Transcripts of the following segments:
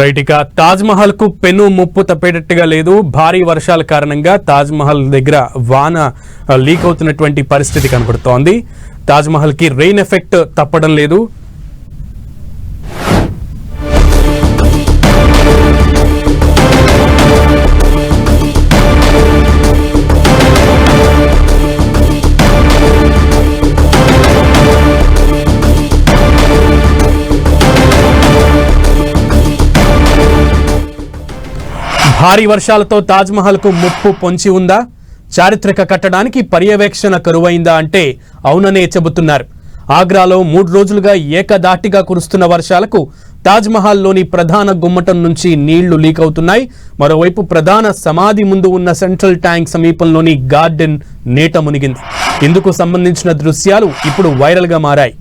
Right ఇక కు పెను ముప్పు తప్పేటట్టుగా లేదు. భారీ వర్షాల కారణంగా తాజ్మహల్ దగ్గర వాన లీక్ అవుతున్నటువంటి పరిస్థితి కనబడుతోంది తాజ్మహల్కి రెయిన్ ఎఫెక్ట్ తప్పడం లేదు. భారీ వర్షాలతో తాజ్మహల్కు ముప్పు పొంచి ఉందా? చారిత్రక కట్టడానికి పర్యవేక్షణ కరువైందా అంటే అవుననే చెబుతున్నారు. ఆగ్రాలో మూడు రోజులుగా ఏకదాటిగా కురుస్తున్న వర్షాలకు తాజ్మహల్లోని ప్రధాన గుమ్మటం నుంచి నీళ్ళు లీక్ అవుతున్నాయి. మరోవైపు ప్రధాన సమాధి ముందు ఉన్న సెంట్రల్ ట్యాంక్ సమీపంలోని గార్డెన్ నీట మునిగింది. ఇందుకు సంబంధించిన దృశ్యాలు ఇప్పుడు వైరల్గా మారాయి.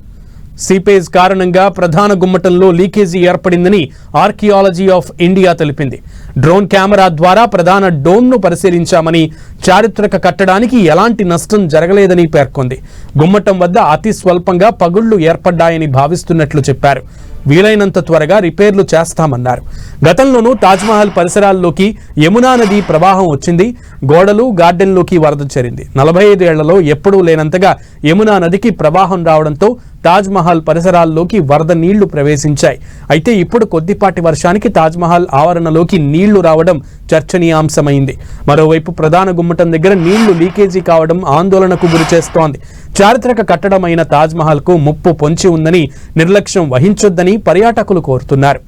సీపేజ్ కారణంగా ప్రధాన గుమ్మటంలో లీకేజీ ఏర్పడిందని ఆర్కియాలజీ ఆఫ్ ఇండియా తెలిపింది. డ్రోన్ కెమెరా ద్వారా ప్రధాన డోమ్ను పరిశీలించామని చారిత్రక కట్టడానికి ఎలాంటి నష్టం జరగలేదని పేర్కొంది. గుమ్మటం వద్ద అతి స్వల్పంగా పగుళ్ళు ఏర్పడ్డాయని భావిస్తున్నట్లు చెప్పారు. వీలైనంత త్వరగా రిపేర్లు చేస్తామన్నారు. గతంలోనూ తాజ్మహల్ పరిసరాల్లోకి యమునా నది ప్రవాహం వచ్చింది. గోడలు గార్డెన్లోకి వరద చేరింది. నలభై ఐదు ఏళ్ళలో ఎప్పుడూ లేనంతగా యమునా నదికి ప్రవాహం రావడంతో తాజ్మహల్ పరిసరాల్లోకి వరద నీళ్ళు ప్రవేశించాయి. అయితే ఇప్పుడు కొద్దిపాటి వర్షానికి తాజ్మహల్ ఆవరణలోకి ఆవరణలోకి నీళ్ళు రావడం చర్చనీయాంశమైంది. మరోవైపు ప్రధాన గుమ్మటం దగ్గర నీళ్ళు లీకేజీ కావడం ఆందోళనకు గురి చేస్తోంది. చారిత్రక కట్టడమైన తాజ్ మహల్కు ముప్పు పొంచి ఉందని నిర్లక్ష్యం వహించొద్దని పర్యాటకులు కోరుతున్నారు.